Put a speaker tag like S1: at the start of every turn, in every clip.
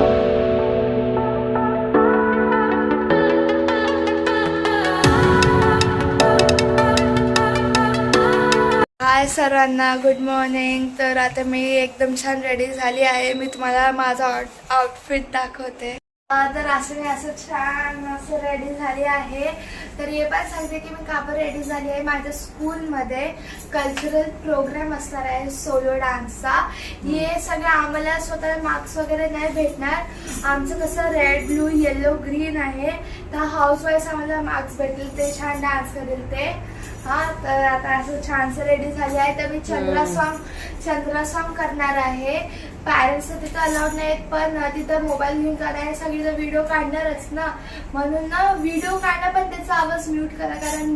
S1: हाय सरांना good morning तर आता मी एकदम छान रेडी झाली आहे. मी तुम्हाला माझा आउट आउटफिट दाखवते. तर असं मी असं छान असं रेडी झाली आहे. तर हे पण सांगते की मी का रेडी झाली आहे? माझ्या स्कूलमध्ये कल्चरल प्रोग्राम असणार आहे सोलो डान्सचा हे सगळं आम्हाला स्वतःला मार्क्स वगैरे नाही भेटणार. आमचं कसं रेड ब्लू येलो ग्रीन आहे. तर हाऊस वाईज आम्हाला मार्क्स भेटतील ते छान डान्स करेल ते. हा तर आता असं छानसं रेडी झाली आहे. तर मी चंद्रा सॉन्ग चंद्रा सॉन्ग करणार आहे. पॅरेंट्स तिथं अलाउड नाहीत पण तिथं मोबाईल घेऊन जाणार आहे सगळीजण व्हिडिओ काढणारच ना. म्हणून ना व्हिडिओ काढणं पण त्याचा आवाज म्यूट करा कारण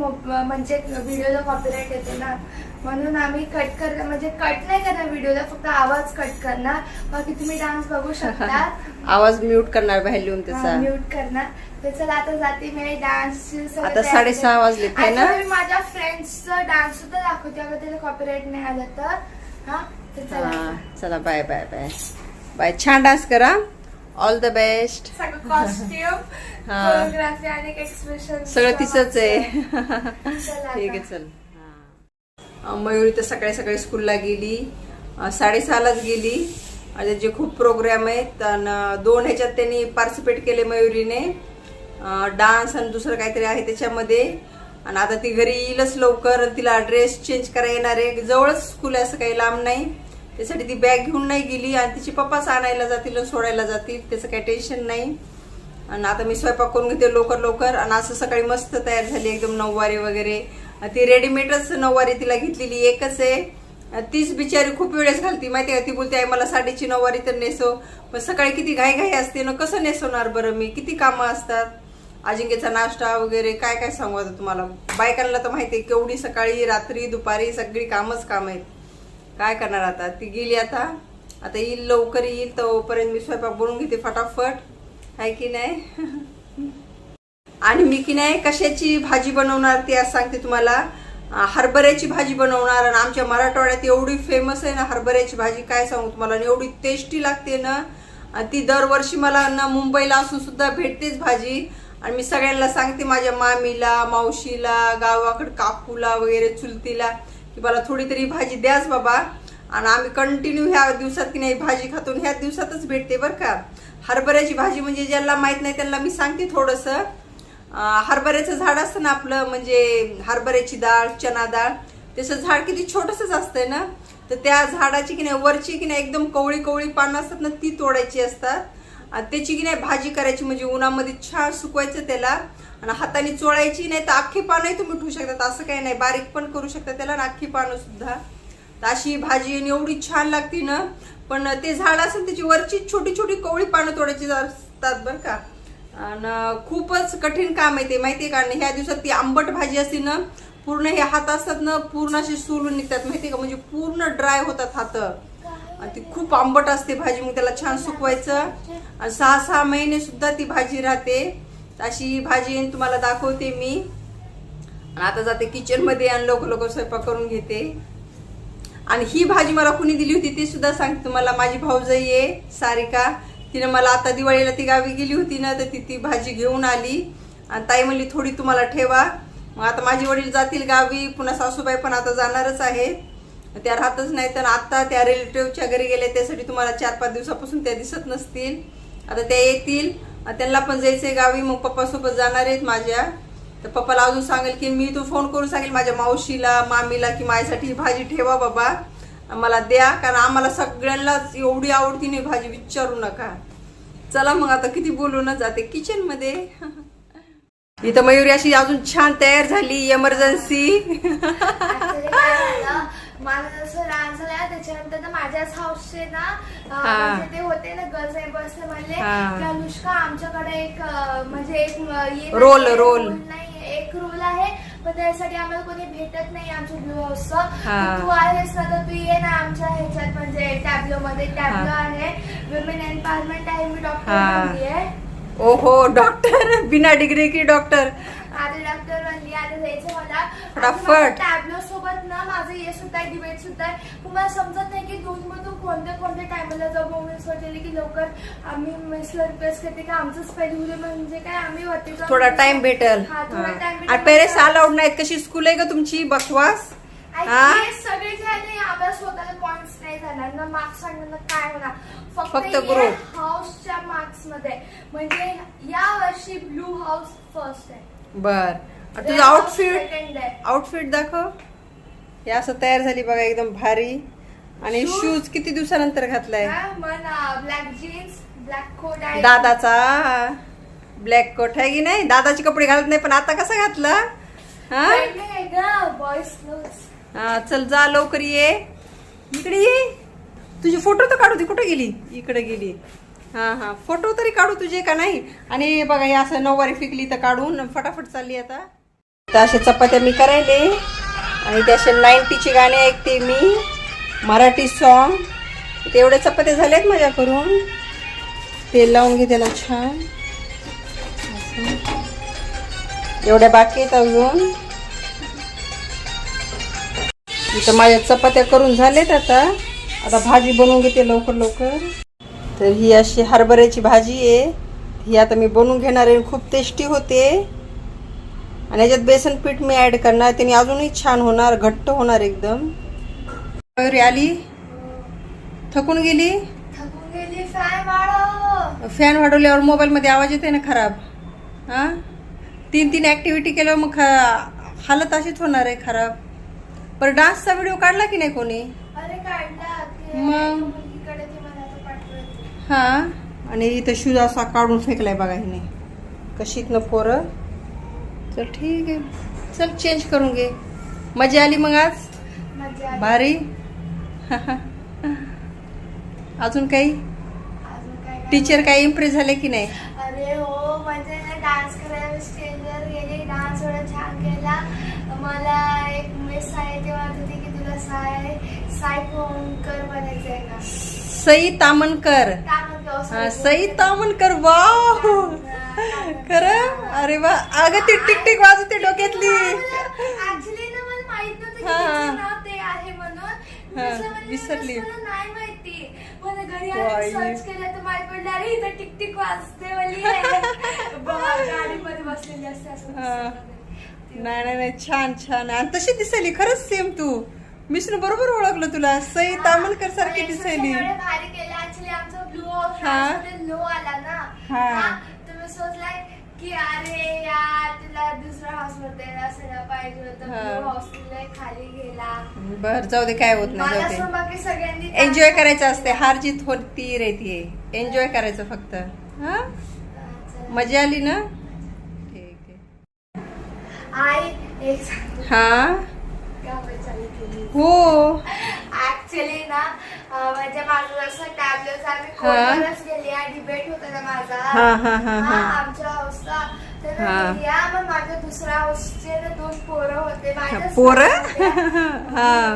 S1: म्हणजे व्हिडिओला कॉपीराईट येते ना. म्हणून आम्ही कट कर म्हणजे कट नाही करणार व्हिडिओला फक्त आवाज कट करणार. बाकी तुम्ही डान्स बघू शकता.
S2: आवाज म्यूट करणार व्हॅल्यूम त्याचा.
S1: म्यूट करणार. तर चला आता जाते मी डान्स
S2: आता साडेसहा वाजलेत, है ना?
S1: मी माझ्या फ्रेंड्सचा डान्स सुद्धा दाखवते अगं त्याला कॉपीराईट नाही आलं तर. हा? तर
S2: हा, चला बाय बाय बाय बाय छान डान्स करा. ऑल द बेस्ट
S1: सगळं कॉस्ट्युम. कोरिओग्राफी आणि एक्सप्रेशन
S2: सगळं तिचंच आहे. ठीक आहे. चल. मयुरी तर सकाळी सकाळी स्कूलला गेली. साडेसहालाच गेली. आणि जे खूप प्रोग्राम आहेत आणि दोन ह्याच्यात त्यांनी पार्टिसिपेट केले मयुरीने. डान्स आणि दुसरं काहीतरी आहे त्याच्यामध्ये. आणि आता ती घरी येईलच लवकर. तिला ड्रेस चेंज करायला येणार आहे. जवळच स्कूल आहे असं काही लांब नाही. त्यासाठी ती बॅग घेऊन नाही गेली आणि तिचे पप्पाच आणायला जातील आणि सोडायला जातील. त्याचं काही टेन्शन नाही. आणि आता मी स्वयंपाक करून घेते लवकर लवकर. आणि असं सकाळी मस्त तयार झाली एकदम नऊवारी वगैरे. ती रेडीमेडच नऊवारी तिला घेतलेली एकच आहे. तीच बिचारी खूप वेळेस घालती. माहिती आहे ती बोलते आहे मला साडीची नऊवारी तर नेसो पण सकाळी किती घाई घाई असते ना कसं नेसवणार बरं मी? किती कामं असतात? अजिंक्यचा नाश्ता वगैरे काय काय सांगू आता तुम्हाला? बायकांना तर माहिती आहे केवढी सकाळी रात्री दुपारी सगळी कामच काम आहेत. काय करणार आता? ती गेली आता. आता येईल लवकर येईल तोपर्यंत मी स्वयंपाक बनवून घेते फटाफट. आहे की नाही? आणि मी की नाही कशाची भाजी बनवणार ती आज सांगते तुम्हाला. हरभऱ्याची भाजी बनवणार आणि आमच्या मराठवाड्यात एवढी फेमस आहे ना हरभऱ्याची भाजी काय सांगू तुम्हाला? आणि एवढी टेस्टी लागते ना. आणि ती दरवर्षी मला ना मुंबईला असून सुद्धा भेटतेच भाजी. आणि मी सगळ्यांना सांगते माझ्या मामीला मावशीला गावाकडे काकूला वगैरे चुलतीला की मला थोडी तरी भाजी द्याच बाबा. आणि आम्ही कंटिन्यू ह्या दिवसात की नाही भाजी खातून ह्या दिवसातच भेटते बरं का. हरभऱ्याची भाजी म्हणजे ज्यांना माहीत नाही त्यांना मी सांगते थोडंसं. हरभऱ्याचं झाड असतं ना आपलं म्हणजे हरभऱ्याची डाळ चना डाळ त्याचं झाड किती छोटंसंच असतंय ना. तर त्या झाडाची की नाही वरची की नाही एकदम कवळी कवळी पानं असतात ना ती तोडायची असतात. त्याची की नाही भाजी करायची म्हणजे उन्हामध्ये छान सुकवायचं त्याला. आणि हाताने चोळायची नाही तर अख्खी पानंही तुम्ही ठेवू शकतात असं काही नाही. बारीक पण करू शकता त्याला ना अख्खी पानं सुद्धा. तर अशी भाजी आणि एवढी छान लागते ना. पण ते झाड असेल त्याची वरची छोटी छोटी कोवळी पानं तोडायची असतात बरं का. आणि खूपच कठीण काम आहे ते. माहितीये का? आणि ह्या दिवसात ती आंबट भाजी असते ना पूर्ण हे हात असतात ना पूर्ण असे सोलून निघतात. माहिती का? म्हणजे पूर्ण ड्राय होतात हात. आणि ती खूप आंबट असते भाजी. मग त्याला छान सुकवायचं. आणि सहा सहा महिने सुद्धा ती भाजी राहते. अशी भाजी तुम्हाला दाखवते मी. आणि आता जाते किचनमध्ये आणि लवकर लवकर स्वयंपाक करून घेते. आणि ही भाजी मला कुणी दिली होती ती सुद्धा सांगते तुम्हाला. माझी भाऊजाई आहे सारिका. तिने मला आता दिवाळीला ती गावी गेली होती ना तर ती ती भाजी घेऊन आली. आणि ताई म्हणली थोडी तुम्हाला ठेवा. मग आता माझे वडील जातील गावी. पुन्हा सासूबाई पण आता जाणारच आहेत. त्या राहतच नाही तर आत्ता त्या रिलेटिव्हच्या घरी गेले त्यासाठी तुम्हाला चार पाच दिवसापासून त्या दिसत नसतील. आता त्या येतील. त्यांना पण जायचंय गावी. मग पप्पासोबत जाणार आहेत माझ्या. तर पप्पाला अजून सांगेल की मी तो फोन करून सांगेल माझ्या मावशीला मामीला की माझ्यासाठी ही भाजी ठेवा बाबा. मला द्या. कारण आम्हाला सगळ्यांनाच एवढी आवडतीने भाजी विचारू नका. चला मग आता किती बोलू ना जाते किचनमध्ये. इथं मयुरी अशी अजून छान तयार झाली इमर्जन्सी
S1: मला जसं लहान झालं त्याच्यानंतर ना माझ्याच हाऊसचे ना अं,
S2: हा.
S1: म्हणजे ते होते ना गर्ल्स एम्बर्स म्हणले
S2: हा.
S1: की अनुष्का आमच्याकडे एक अं, म्हणजे एक अं,
S2: Role,
S1: नाही, एक रूल आहे पण त्यासाठी आम्हाला कोणी भेटत नाही आमच्या ब्लू हाऊसचं
S2: हा.
S1: तर तू आहेस ना तर तू ये ना आमच्या ह्याच्यात म्हणजे टॅब्लो मध्ये टॅब्लो
S2: हा.
S1: आहे वुमेन एम्पॉवरमेंट आहे मी डॉक्टर
S2: हा.
S1: आहे
S2: ओहो डॉक्टर बिना डिग्री की डॉक्टर
S1: आता आता द्यायचं मला.
S2: फटाफट.
S1: टॅबलो सोबत ना माझं हे सुद्धा डिबेट सुद्धा आहे. मला समजत नाही की दोन मधून कोणत्या कोणत्या टायमाला जाऊ मोमेंट्स वाटले की लवकर आम्ही मिसला रिक्वेस्ट करते की? आमचंच पहिले उद्या म्हणजे काय आम्ही वरती
S2: थोडा टाइम भेटल.
S1: हा,
S2: पेरेंट्स अलाउड नाहीत कशी स्कूल आहे का तुमची बकवास?
S1: सगळे हे आपल्या स्वतःला पॉइंट्स नाही जाणार ना मार्क्स आणणार काय होणार?
S2: फक्त group.
S1: हाऊसच्या मार्क्समध्ये. म्हणजे या वर्षी ब्लू हाऊस फर्स्ट आहे.
S2: बर. तुझं आउटफिट आउटफिट दाखव. हे असं तयार झाली बघा एकदम भारी. आणि? शूज किती दिवसानंतर घातलाय?
S1: ब्लॅक जीन्स ब्लॅक कोट आहे.
S2: दादाचा. ब्लॅक कोट आहे की नाही? दादाचे कपडे घालत नाही पण आता कसा घातला? हा? चल जा लवकर ये. इकडे ये. तुझे फोटो तर काढू ती कुठे गेली? इकडे गेली. हा हा. फोटो तरी काढू तुझे का नाही? आणि बघा हे असं नऊवारी फिकली तर काढून. फटाफट चालली आता. तर अशा चपात्या मी करायले. आणि ते असे नाईन्टीचे गाणे ऐकते मी. मराठी सॉन्ग तेवढ्या चपात्या झाल्यात माझ्या करून तेल लावून घे त्याला छान. एवढ्या बाकी आहेत अजून. इथं माझ्या चपात्या करून झालेत आता. आता भाजी बनवून घेते लवकर लवकर. तर ही अशी हरभऱ्याची भाजी आहे. ही आता मी बनवून घेणार आहे खूप टेस्टी होते. आणि याच्यात बेसन पीठ मी ऍड करणार त्याने अजूनही छान होणार घट्ट होणार एकदम. आली थकून गेली?
S1: थकून गेली फॅन वाढव.
S2: फॅन वाढवल्यावर मोबाईलमध्ये आवाज येते ना खराब? हा? तीन तीन ऍक्टिव्हिटी केल्यावर मग ख- हालत अशीच होणार आहे खराब. पण डान्सचा व्हिडिओ काढला की नाही कोणी? मग? हा? आणि इथं शूज असा काढून फेकलाय बघा हिने. कशीत ना पोरं. चल ठीक आहे. चल चेंज करून घे. मजा आली मग आज. भारी. अजून काही?
S1: काय काय?
S2: टीचर काही इम्प्रेस झाले की नाही?
S1: अरे हो म्हणजे ना डान्स करायला स्टेजवर गेली डान्स एवढा छान केला. मला एक मिस आहे ते म्हणत होती की तुला साय साय कर बनायचं आहे का?
S2: सई
S1: काय
S2: हा, सई तामणकर वाव खरं? अरे वा. अगं ती टिक टिक वाजते डोक्यातली.
S1: ऍक्च्युली ना मला माहीत नव्हतं की
S2: हा.
S1: तिचं नाव ते आहे म्हणून.
S2: हा,
S1: दुसरं म्हणजे
S2: विसरली.
S1: नाही माहिती. मला घरी
S2: बाई.
S1: सर्च केलं तर माहीत पडलं अरे इथं टिक टिक वाजते वाली. गाडीमध्ये बसलेली असते असं
S2: हा.
S1: दिसतं.
S2: नाही नाही नाही. छान छान. आणि तशी दिसायली. खरंच सेम तू. मिसनं बरोबर ओळखलं तुला. सई तामणकर सारखी दिसायली.
S1: भारी केलं. ऍक्च्युली आमचा ब्लू
S2: हा.
S1: लो आला ना.
S2: हा.
S1: हा, की अरे यार तुला असायला पाहिजे
S2: हा.
S1: खाली गेला.
S2: बर जाऊ दे काय होत नाही
S1: मला
S2: जाऊ दे.
S1: असं बाकी सगळ्यांनी
S2: एन्जॉय करायचं असते हार जीत होती रेती एन्जॉय करायचं फक्त. हा. मजा आली ना? ठीक आहे.
S1: आई एक सांगते.
S2: हा?
S1: का चालू केली
S2: हो.
S1: ऍक्च्युली ना म्हणजे माझं जसं टॅबलेट आम्ही. कोर्टालाच गेली डिबेट होता ना माझा
S2: हा, हा, हा,
S1: हा,
S2: हा.
S1: आमच्या हाऊसला तर
S2: हा.
S1: या मग माझ्या दुसऱ्या हाऊसचे ना दोन पोरं होते माझ्या
S2: पोरं?
S1: हा.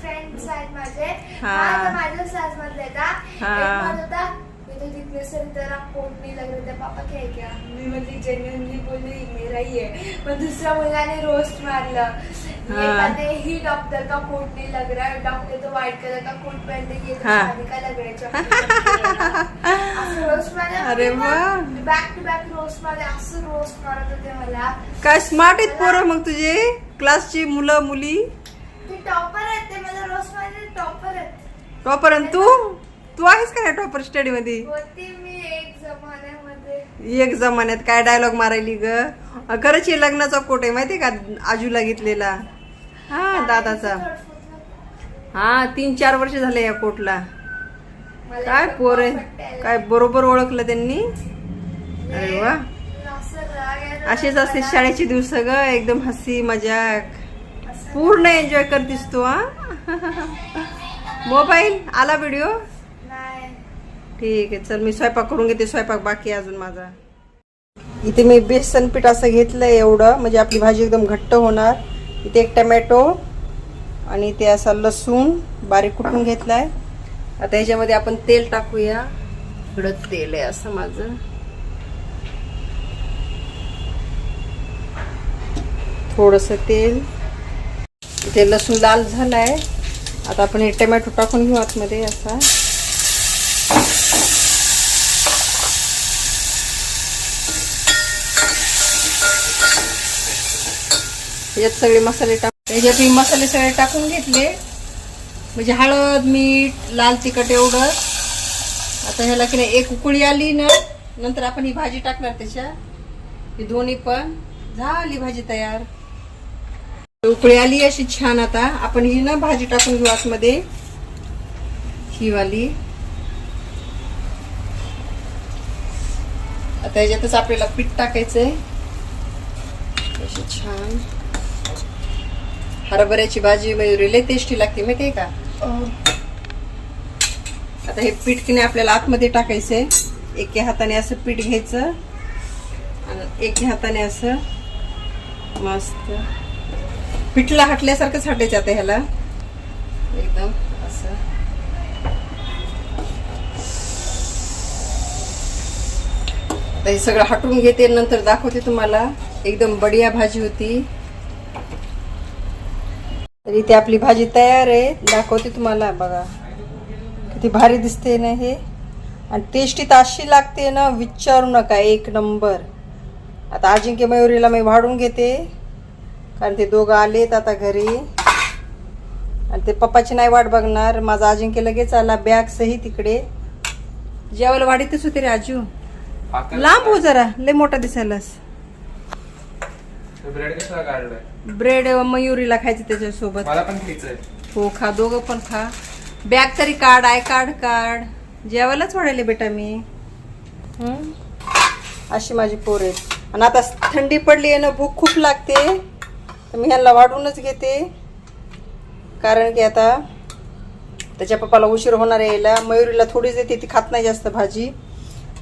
S1: फ्रेंड्स आहेत माझे
S2: हा.
S1: माझ्या क्लास मधले था
S2: हा.
S1: एक म्हणत होता "ये तो जितने से तेरा कोट नहीं लग रहा था पापा क्या है क्या? मी म्हणजे जेन्युअनली बोलली मेरा ही आहे पण दुसऱ्या मुलाने रोस्ट मारलं। ये
S2: हा.
S1: कहते ही डॉक्टर का कोट नहीं लग रहा है। डॉक्टर तो व्हाइट कलर का कोट पहनते ये तो
S2: हा.
S1: शादी का लग रहा है चॉकलेट असं रोस्ट
S2: अरे वा.
S1: बॅक टू बॅक रोस्ट मारले असं रोस्ट मारत होते मला
S2: काय स्मार्ट आहेत पोरं मग तुझे? क्लासची मुलं मुली।
S1: ते टॉपर आहेत ते मला रोस्ट मारले टॉपर आहेत
S2: टॉपर आणि तू? तू आहेस का टॉपर स्टडी मध्ये
S1: होती मी एक जमान्यामध्ये.
S2: एक जमान्यात. काय डायलॉग मारायली ग? खरंच हे लग्नाचा कोट आहे माहितीये का आजूला घेतलेला? हा दादाचा. हा तीन चार वर्ष झाले या कोटला
S1: मला
S2: काय
S1: एकदम
S2: पोर आहे
S1: perfect आहे.
S2: काय बरोबर ओळखलं त्यांनी? अरे वा.
S1: असं राग येतो
S2: असेच असते. शाळेचे दिवस ग एकदम हसी मजाक. पूर्ण एन्जॉय करतीस तू हा? मोबाईल आला व्हिडिओ ठीक आहे चल मी स्वयंपाक करून घेते स्वयंपाक बाकी अजून माझा. इथे मी बेसन पीठ असं घेतलंय एवढं म्हणजे आपली भाजी एकदम घट्ट होणार. इथे एक टमॅटो आणि ते असा लसूण बारीक कुटून घेतलाय. आता ह्याच्यामध्ये आपण तेल टाकूया. इकडं तेल आहे असं माझं. थोडंसं तेल. ते लसूण लाल झालाय. आता आपण हे टमॅटो टाकून घेऊ आतमध्ये असा. याच्यात सगळे मसाले टाक याच्यात मी मसाले सगळे टाकून घेतले. म्हणजे हळद मीठ लाल तिखट एवढं. आता ह्याला की नाही एक उकळी आली ना नंतर आपण ही भाजी टाकणार त्याच्या. ही दोन्ही पण. झाली भाजी तयार. उकळी आली अशी छान आता. आपण ही ना भाजी टाकून घेऊ आतमध्ये. ही वाली. आता याच्यातच आपल्याला पीठ टाकायचंय. अशी छान. हरभऱ्याची भाजी मयुरी लय टेस्टी लागते माहिती आहे का? आता हे पीठ किने आपल्याला आतमध्ये टाकायचंय एके हाताने असं पीठ घ्यायचं आणि एके हाताने असं मस्त पिठला हटल्यासारखंच हटायचं आता ह्याला. एकदम असं. आता हे सगळं हटून घेते नंतर दाखवते तुम्हाला. एकदम बढिया भाजी होती. तर इथे आपली भाजी तयार आहे. दाखवते तुम्हाला बघा. किती भारी दिसते ना हे. आणि टेस्टी तर अशी लागते ना विचारू नका एक नंबर आता अजिंक्य मयुरीला मी वाढून घेते. कारण ते दोघं आलेत आता घरी. आणि ते पप्पाची नाही वाट बघणार. माझा अजिंक्य लगेच आला बॅग सही तिकडे. जेवायला वाढीतच होते रे आजू. लांब हो जरा लय मोठा दिसायलास.
S3: ब्रेड कशाला काढलाय
S2: ब्रेड मयुरीला खायचं त्याच्यासोबत.
S3: मला पण घ्यायचंय
S2: हो खा दोघं पण खा. बॅग तरी काढ आय कार्ड काढ. जेवायलाच वाढायले बेटा मी? अशी माझी पोर आहेत. आणि आता थंडी पडली आहे ना भूक खूप लागते. तर मी ह्यांना वाढूनच घेते. कारण की आता त्याच्या पप्पाला उशीर होणार यायला. मयुरीला थोडीच देते ती खात नाही जास्त भाजी.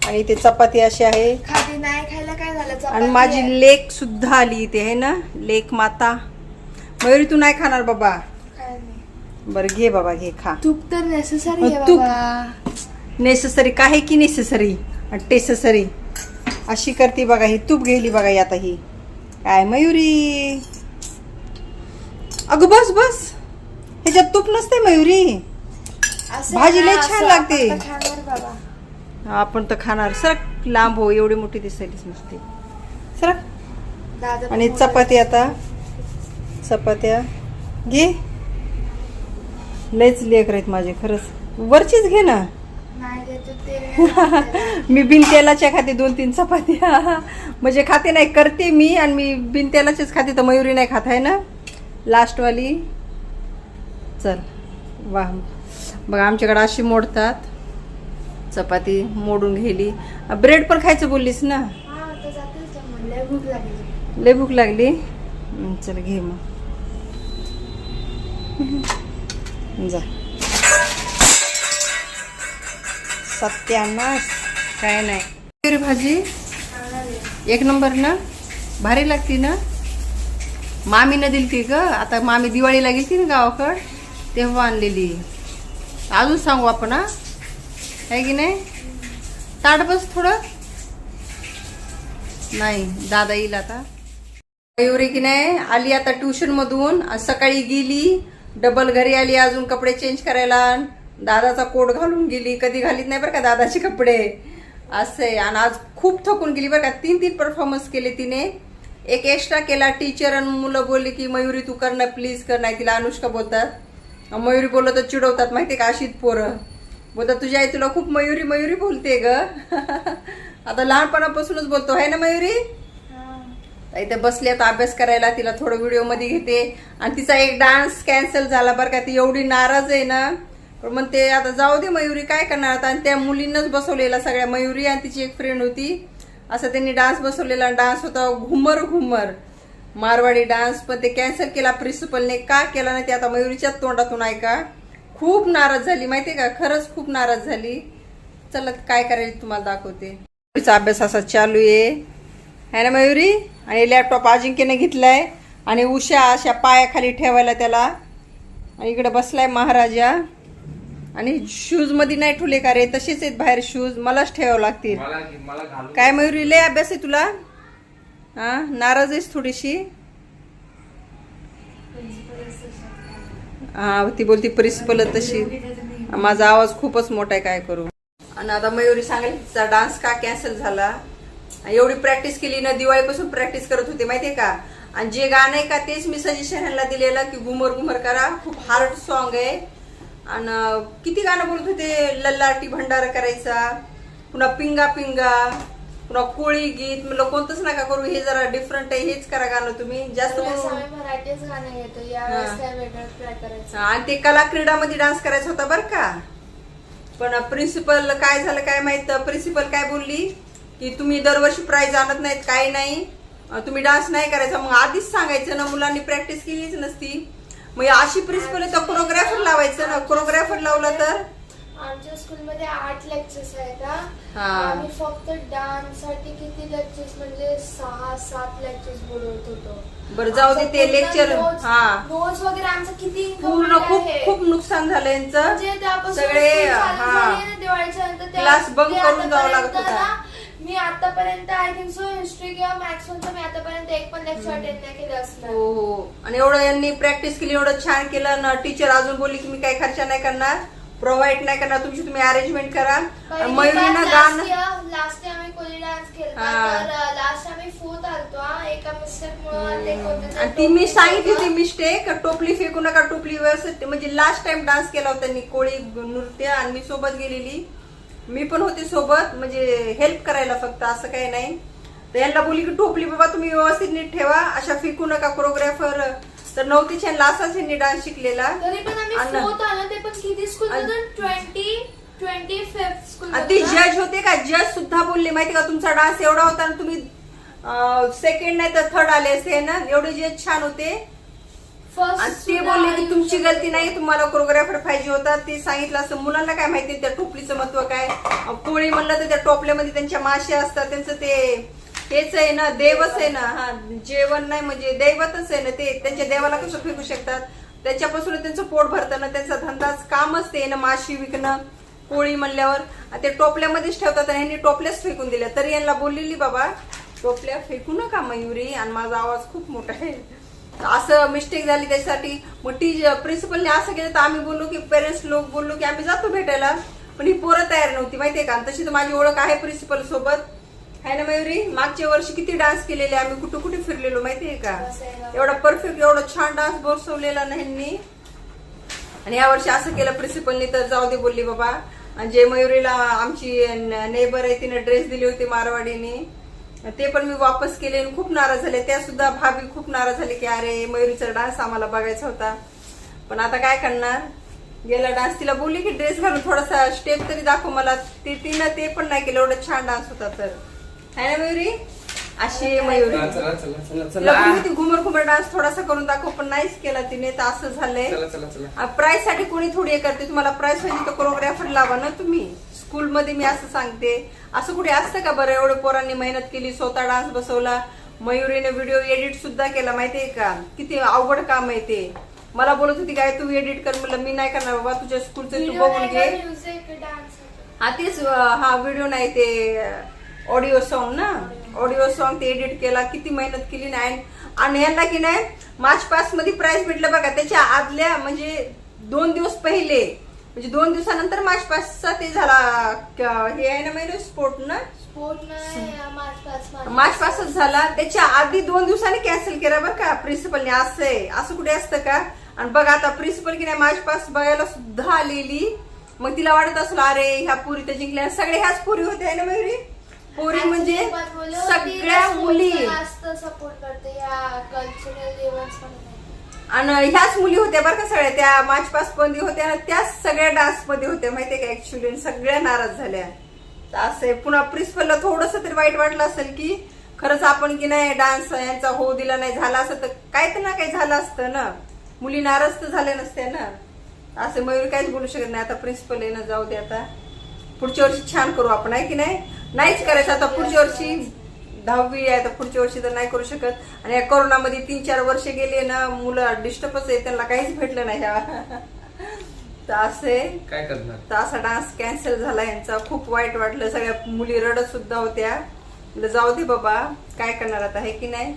S2: आणि ते चपाती अशी आहे.
S1: खाली नाही खायला काय झालं?
S2: आणि माझी. लेक सुद्धा आली इथे आहे ना? लेक माता. मयुरी तू नाही खाणार बाबा. बरं घे बाबा घे खा.
S1: तूप तर नेसेसरी आहे
S2: तूप.
S1: बाबा.
S2: नेसेसरी काय की नेसेसरी टेसेसरी अशी करते बघा ही तूप घेली बघा ही आता ही. काय मयुरी? अगं बस बस. ह्याच्यात तूप नसते मयुरी. भाजी लय छान लागते.
S1: आपण तर खाणार.
S2: सरक लांब हो एवढी मोठी दिसायलीच नसते. सरक. आणि चपाती आता. चपात्या. घे. लयच लेकर आहेत माझे खरंच. वरचीच घे ना. मी बिन तेलाच्या खाते दोन तीन चपात्या म्हणजे खाते नाही करते मी आणि मी बिन तेलाचेच खाते तर मयुरी नाही खात आहे ना? लास्टवाली चल वा बघा आमच्याकडे अशी मोडतात. चपाती मोडून घेली. ब्रेड पण खायचं बोललीस ना?
S1: हा लागली.
S2: लय भूक लागली? चल घे मग. जा. सत्यानाश. काय नाही. भाजी. एक नंबर ना? भारी लागती ना? मामीनं दिली ती ग. आता मामी दिवाळीला गेली ना गावाकड तेव्हा आणलेली. अजून सांगू आपण हा? आहे की नाही? ताट बस थोडं। नाही दादा येईल आता मयुरी की नाही? आली आता ट्युशन मधून सकाळी गेली डबल घरी आली अजून कपडे चेंज करायला. दादाचा कोट घालून गेली कधी घालीत नाही बरं का दादाचे कपडे. असे आणि आज खूप थकून गेली बरं का. तीन तीन परफॉर्मन्स केले तिने. एक एक्स्ट्रा केला टीचर आणि मुलं बोलली की मयुरी तू कर ना प्लीज कर. नाही तिला अनुष्का बोलतात. मयुरी बोललं तर चिडवतात माहिती का अशीच पोरं. बोलतात तुझी आई तुला खूप मयुरी मयुरी बोलते ग. आता लहानपणापासूनच बोलतो आहे ना मयुरी?
S1: हा.
S2: इथे बसली आता अभ्यास करायला तिला थोडं व्हिडिओमध्ये घेते. आणि तिचा एक डान्स कॅन्सल झाला बरं का ती एवढी नाराज आहे ना. पण मग ते आता जाऊ दे मयुरी काय करणार आता? आणि त्या मुलींनाच बसवलेला सगळ्या मयुरी आणि तिची एक फ्रेंड होती. असं त्यांनी डान्स बसवलेला डान्स होता घुमर घुमर. मारवाडी डान्स पण ते कॅन्सल केला प्रिन्सिपलने का केला नाही ते आता मयुरीच्याच तोंडातून ऐका. खूप नाराज झाली माहितीये का? खरंच खूप नाराज झाली. चला काय करायचं तुम्हाला दाखवते. अभ्यास असा चालू आहे. है ना मयुरी? आणि लॅपटॉप अजिंक्यने घेतलाय. आणि उषा अशा पायाखाली ठेवायला त्याला. आणि इकडे बसलाय महाराजा. आणि शूजमध्ये नाही ठेवले का रे? तसेच आहेत बाहेर शूज मलाच ठेवावं लागतील. काय मयुरी? लय अभ्यास आहे तुला? हा नाराज आहेस थोडीशी. हा ती बोलती प्रिन्सिपल तशी. माझा आवाज खूपच मोठा आहे काय करू? आणि आता मयुरी सांगेल तिचा डान्स का कॅन्सल झाला? एवढी प्रॅक्टिस केली ना दिवाळीपासून प्रॅक्टिस करत होते माहितीये का? आणि जे गाणं आहे का तेच मी सजेशन ह्यांना दिलेलं की घुमर घुमर करा खूप हार्ड सॉन्ग आहे. आणि किती गाणं बोलत होते लल्लाटी भंडारा करायचा पुन्हा पिंगा पिंगा पुन्हा कोळी गीत म्हणलं कोणतंच नका करू हे जरा डिफरंट आहे हेच करा गाणं तुम्ही. जास्त
S1: त्यावेळेस
S2: करून
S1: आम्ही मराठीच गाणं घेतो. यावेळेस काय वेगळं ट्राय करायचं
S2: आणि ते कला क्रीडामध्ये डान्स करायचा होता बरं का. पण प्रिन्सिपल काय झालं काय माहीत? प्रिन्सिपल काय बोलली? की तुम्ही दरवर्षी प्राइज आणत नाहीत काही नाही. अं, तुम्ही डान्स नाही करायचा. मग आधीच सांगायचं ना मुलांनी प्रॅक्टिस केलीच नसती. मग अशी प्रिन्सिपल तर कोरोग्राफर लावायचं ना. कोरोग्राफर लावलं तर?
S1: आमच्या स्कूलमध्ये आठ लेक्चर्स आहेत हा.
S2: हा.
S1: आम्ही फक्त डान्ससाठी किती लेक्चर्स म्हणजे सहा सात लेक्चर्स बोलवत होतो
S2: बरं जाऊ दे ते लेक्चर हा
S1: नोट्स वगैरे आमचं किती
S2: पूर्ण
S1: incomplete
S2: खूप
S1: आहे.
S2: खूप नुकसान झालं यांचं
S1: म्हणजे त्यापासून
S2: सगळे
S1: school चालू
S2: हा
S1: ना दिवाळीच्या नंतर त्या-
S2: Class bunk
S1: ते
S2: करून जावं लागत
S1: आतापर्यंत
S2: होता.
S1: ना, मी आतापर्यंत आय थिंक सो हिस्ट्री किंवा मॅथ्स म्हणतो मी आतापर्यंत एक पण लेक्चर अटेंड नाही केलं असणार
S2: हो हो आणि एवढं यांनी प्रॅक्टिस केली एवढं छान केलं ना टीचर अजून बोलली की मी काही खर्च नाही करणार प्रोव्हाइड नाही करणार तुमची तुम्ही अरेंजमेंट करा मयुरीनं गाणं
S1: लास्ट टाइम आम्ही कोली डान्स केला. तर लास्ट आम्ही फोर्थ आलतो. एका मिस्टेक मुळे ते
S2: मी सांगितली ती मिस्टेक टोपली फेकू नका टोपली व्यवस्थित म्हणजे लास्ट टाइम डान्स केला होता त्यांनी कोळी नृत्य आणि मी सोबत गेलेली मी पण होते सोबत म्हणजे हेल्प करायला फक्त असं काही नाही तर यांना बोलली की टोपली बाबा तुम्ही व्यवस्थित नीट ठेवा अशा फेकू नका कोरिओग्राफर तर नव्हतीच्या लासाच यांनी डान्स शिकलेला.
S1: तरी पण आम्ही
S2: आणि-
S1: फोर्थ आलो ते पण किती स्कूल मधून? ट्वेंटी ट्वेंटी फिफ्थ स्कूल
S2: आणि ते जज होते का? जज सुद्धा बोलले माहिती का तुमचा डान्स एवढा होता आणि तुम्ही सेकंड नाही तर थर्ड आले असते ना? एवढे जज छान होते. आणि ते बोलले की तुमची गलती नाही तुम्हाला कोरिओग्राफर पाहिजे होता. ते सांगितलं असं मुलांना काय माहिती त्या टोपलीचं महत्त्व काय? अं, कोळी म्हणलं तर त्या टोपल्यामध्ये त्यांच्या माश्या असतात त्यांचं ते हेच आहे ना देवच आहे ना हा जेवण नाही म्हणजे दैवतच आहे ना ते. त्यांच्या देवाला कसं फेकू शकतात? त्याच्यापासून त्यांचं पोट भरताना त्यांचा धंदाच कामच ते आहे ना माशी विकणं कोळी म्हणल्यावर. आणि ते टोपल्यामध्येच ठेवतात आणि यांनी टोपल्याच फेकून दिल्या. तरी यांना बोललेली बाबा टोपल्या फेकू नका मयुरी आणि माझा आवाज खूप मोठा आहे. असं मिस्टेक झाली त्याच्यासाठी. मग टी प्रिन्सिपलने असं केलं तर आम्ही बोललो की पेरेंट्स लोक बोललो की आम्ही जातो भेटायला. पण ही पोरं तयार नव्हती माहितीये का? तशी तर माझी ओळख आहे प्रिन्सिपल सोबत. आहे ना मयुरी? मागच्या वर्षी किती डान्स केलेले आम्ही? कुठे कुठे फिरलेलो माहितीये का? एवढा परफेक्ट एवढा छान डान्स बसवलेला ना ह्यांनी. आणि या वर्षी असं केलं प्रिन्सिपलनी तर जाऊ दे बोलली बाबा. आणि जे मयुरीला आमची नेबर आहे तिने ड्रेस दिली होती मारवाडीने. ते पण मी वापस केले आणि खूप नाराज झाले. त्या सुद्धा भाभी खूप नाराज झाले की अरे मयुरीचा डान्स आम्हाला बघायचा होता. पण आता काय करणार? गेला डान्स तिला बोलली की ड्रेस घालून थोडासा स्टेप तरी दाखव मला. ते तिनं ते पण नाही केलं. एवढं छान डान्स होता तर. है ना मयुरी? अशी आहे मयुरी.
S3: चला चला
S2: ती घुमर घुमर डान्स थोडासा करून दाखव पण नाहीच केला तिने तर असं झालंय.
S3: चला चला चला.
S2: प्राइससाठी कोणी थोडी हे करते तुम्हाला प्राइस पाहिजे तर कोरिओग्राफर लावा ना तुम्ही. स्कूल मध्ये मी असं सांगते. असं कुठे असतं का बरं? एवढं पोरांनी मेहनत केली स्वतः डान्स बसवला. मयुरीने व्हिडिओ एडिट सुद्धा केला माहितीये का? किती अवघड काम आहे ते. मला बोलत होती काय तू एडिट कर? म्हणलं मी नाही करणार बाबा तुझ्या स्कूलचं तू बघून घे.
S1: म्युझिक डान्स
S2: हा तेच अं, हा व्हिडिओ नाही ते ऑडिओ सॉन्ग ना? ऑडिओ सॉन्ग ते एडिट केला किती मेहनत केली नाही. आणि यांना की नाही मार्च पासमध्ये प्राइस भेटलं बघा त्याच्या आदल्या म्हणजे दोन दिवस पहिले म्हणजे दोन दिवसानंतर मार्च पासचा ते झाला हे आहे ना महिने स्पोर्ट ना?
S1: मार्च पास
S2: मार्च पासच झाला त्याच्या आधी दोन दिवसांनी कॅन्सल केला बरं का प्रिन्सिपलने असं आहे. असं कुठे असतं का? आणि बघा आता प्रिन्सिपल की नाही मार्च पास बघायला सुद्धा आलेली. मग तिला वाटत असलं अरे ह्या पुरी तर जिंकल्या. सगळे ह्याच पुरी होते आहे ना मयुरी पोरी म्हणजे सगळ्या मुली.
S1: जास्त सपोर्ट करते या कल्चरल इव्हेंट्समध्ये
S2: आणि ह्याच मुली होत्या बरं का सगळ्या त्या मार्च पासमध्ये होत्या ना त्याच सगळ्या डान्समध्ये होत्या माहितीये का? ऍक्च्युली सगळ्या नाराज झाल्या. असं आहे पुन्हा प्रिन्सिपलला थोडस तरी वाईट वाटलं असेल की खरंच आपण की नाही डान्स यांचा होऊ दिला नाही झाला असं तर काय तर ना काही झालं असतं ना. मुली नाराज तर झाल्या नसत्या ना. असं मयूर काहीच बोलू शकत नाही. आता प्रिन्सिपल ना जाऊ दे आता. पुढच्या वर्षी छान करू आपण आहे की नाही? नाहीच करायचं. आता पुढच्या वर्षी दहावी आहे तर पुढच्या वर्षी तर नाही करू शकत. आणि या कोरोनामध्ये तीन चार वर्ष गेले ना मुलं डिस्टर्बच आहे त्यांना काहीच भेटलं नाही. ह्या तर असे
S3: काय करणार?
S2: तर असा डान्स कॅन्सल झाला यांचा. खूप वाईट वाटलं. सगळ्या मुली रडत सुद्धा होत्या. जाऊ दे बाबा काय करणार आता आहे की नाही?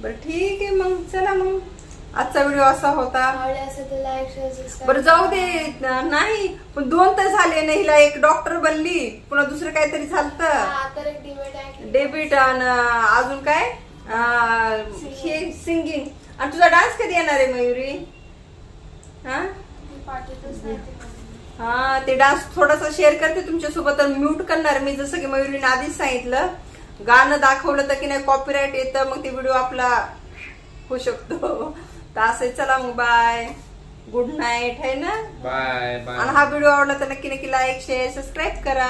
S2: बरं ठीक आहे मग. चला मग. आजचा व्हिडिओ असा होता. बरं जाऊ दे. नाही पण दोन तर झाले ना हिला एक डॉक्टर बनली पुन्हा दुसरं काहीतरी झालं
S1: तर एक डिबेट
S2: अजून काय? हे सिंगिंग आणि तुझा डान्स कधी येणार आहे मयुरी? हा. हा ते डान्स थोडासा शेअर करते तुमच्यासोबत म्यूट करणार. मी जसं की मयुरीने आधीच सांगितलं गाणं दाखवलं तर की नाही कॉपीराईट येतं मग ते व्हिडिओ आपला होऊ शकतो. तर असं चला मग बाय गुड नाईट है ना?
S3: बाय
S2: आणि
S3: बाय
S2: हा व्हिडिओ आवडला तर नक्की नक्की लाईक शेअर सबस्क्राईब करा.